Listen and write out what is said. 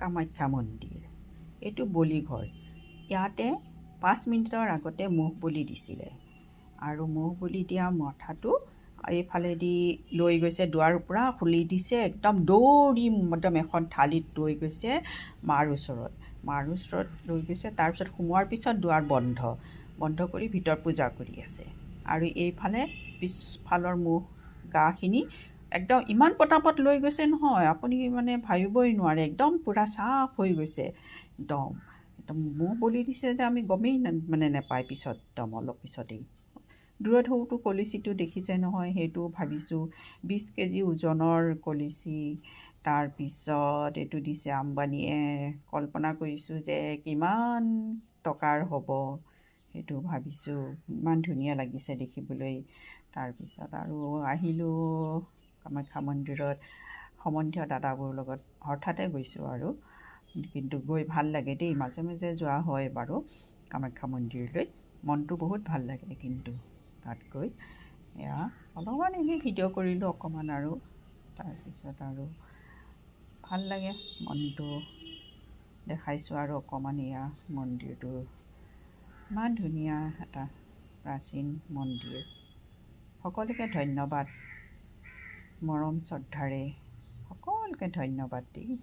কামাখ্যা মন্দিৰ। এইটো বলিঘৰ ইয়াতে পাঁচ মিনিটৰ আগতে মহ বলি দিছিলে। আৰু মহ বলি দিয়া মঠাটো এইফালেদি লৈ গৈছে দুৱাৰ পূৰা খুলি দিছে একদম দৌৰি একদম এখন থালিত লৈ গৈছে মাৰ ওচৰত। মাৰ ওচৰত লৈ গৈছে তাৰপিছত সোমোৱাৰ পিছত দুৱাৰ বন্ধ। বন্ধ কৰি ভিতৰত পূজা কৰি আছে। আৰু এইফালে পিছফালৰ মুখ গাখিনি একদম ইমান পটাপট লৈ গৈছে নহয় আপুনি মানে ভাবিবই নোৱাৰে একদম পূৰা চাফ হৈ গৈছে একদম একদম মহ বলি দিছে যে আমি গমেই মানে নাপায় পিছত একদম অলপ পিছতেই। দূৰত সৰুটো কলিচিটো দেখিছে নহয় সেইটো ভাবিছোঁ বিছ কেজি ওজনৰ কলিচি তাৰপিছত এইটো দিছে আম্বানীয়ে কল্পনা কৰিছোঁ যে কিমান টকাৰ হ'ব সেইটো ভাবিছোঁ ইমান ধুনীয়া লাগিছে দেখিবলৈ তাৰপিছত আৰু আহিলোঁ কামাখ্যা মন্দিৰত সম্বন্ধীয় দাদাবোৰৰ লগত হঠাতে গৈছোঁ আৰু। কিন্তু গৈ ভাল লাগে দেই মাজে মাজে যোৱা হয় বাৰু কামাখ্যা মন্দিৰলৈ। মনটো বহুত ভাল লাগে কিন্তু তাত গৈ এয়া অলপমান এনেই ভিডিঅ' কৰিলোঁ অকণমান আৰু। তাৰপিছত আৰু ভাল লাগে মনটো দেখাইছোঁ আৰু অকণমান এয়া মন্দিৰটো। ইমান ধুনীয়া এটা প্ৰাচীন মন্দিৰ। সকলোকে ধন্যবাদ। মৰম শ্ৰদ্ধাৰে সকলোকে ধন্যবাদ দেই